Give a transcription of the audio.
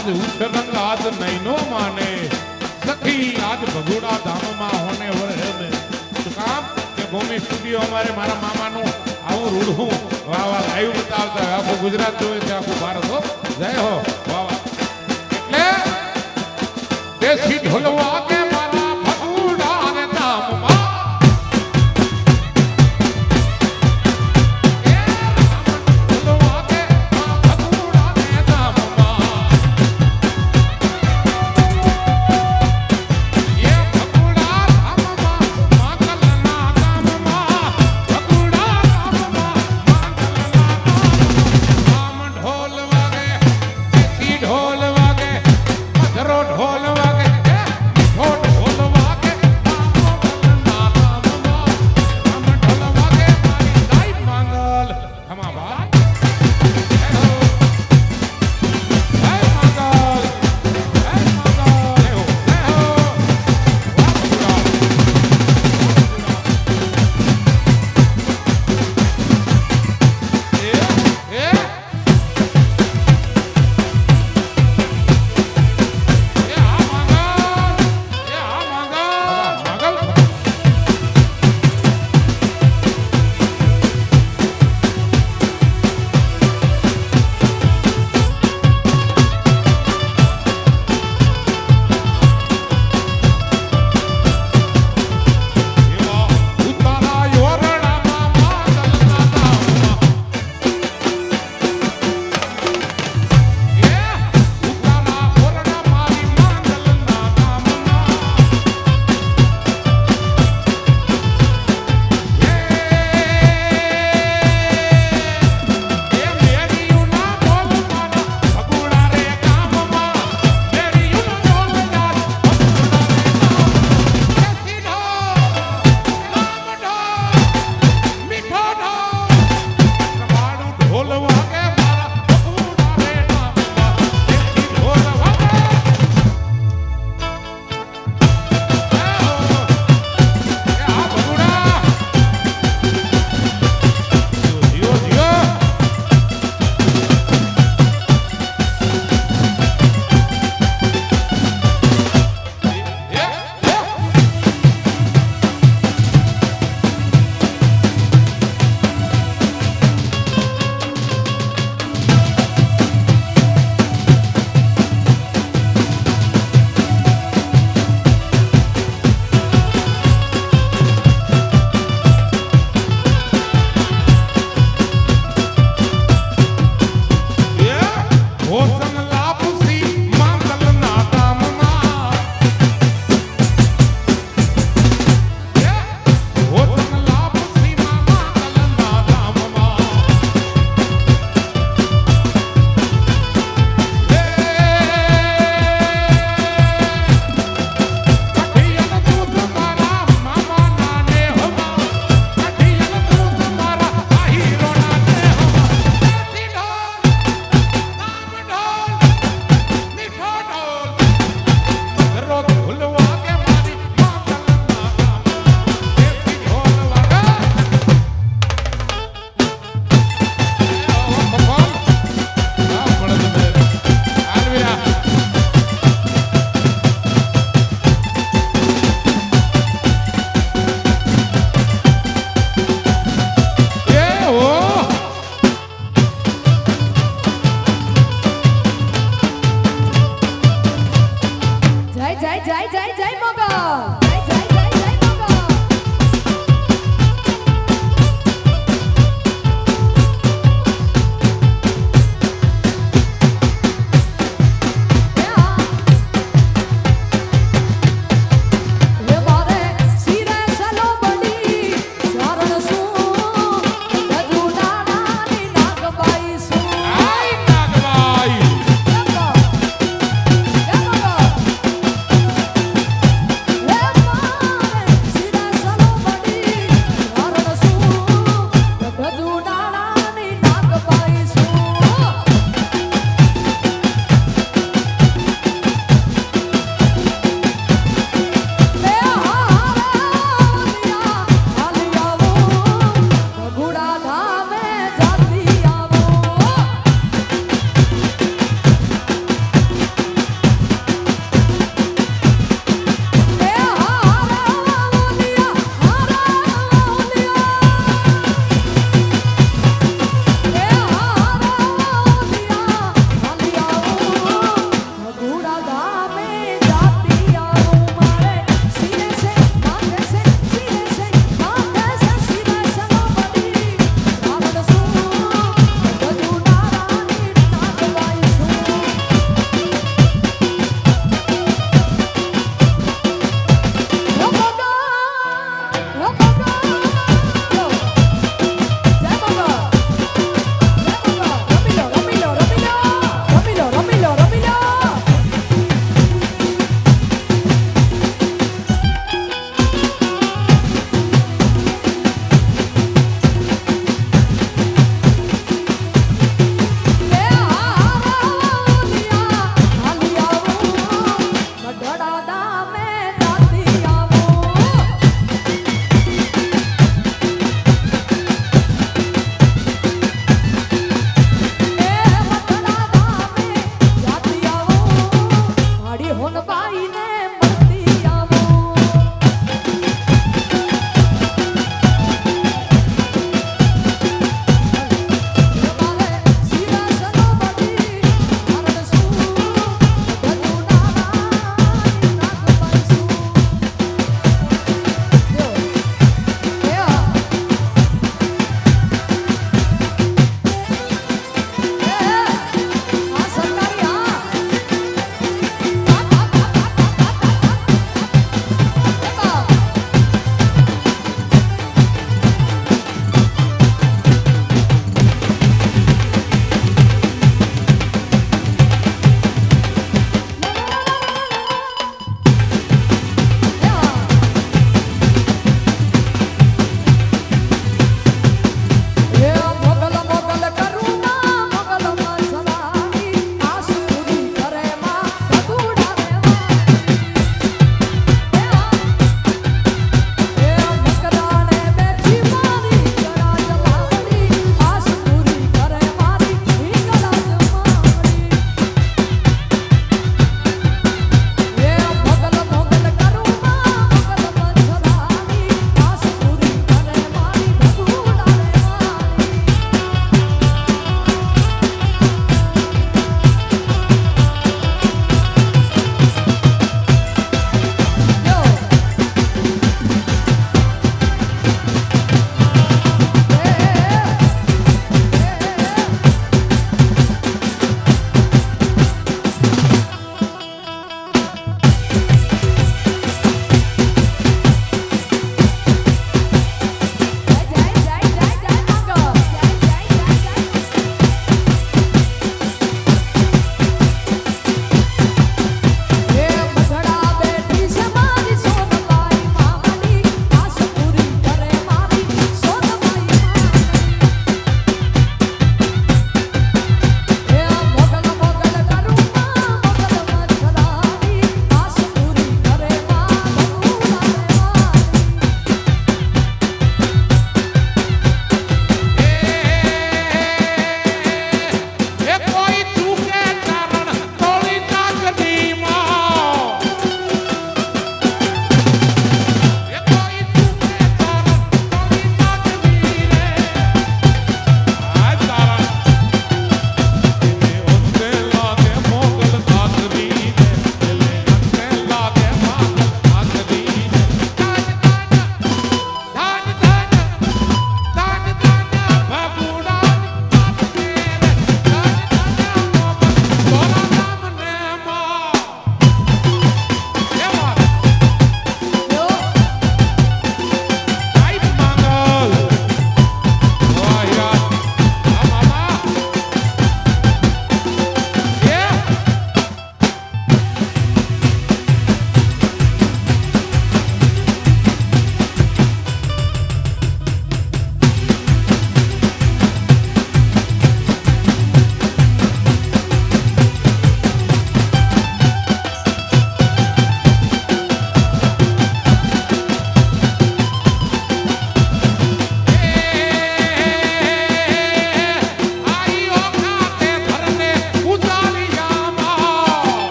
આજ ઉછરંગ આજ નૈનો માને. સખી, આજ ભગોડા ધામમાં હોને વળે ને. શું કામ? કે ભૂમિ સ્ટુડિયો અમારે મારા મામાનું? આવું રૂઢું વાહ વાહ લાઈવ બતાવતા હોય. આખું ગુજરાત જોવે છે, આખું ભારત, હો. જય હો. વાહ વાહ. એટલે દેશી ઢોલવા કે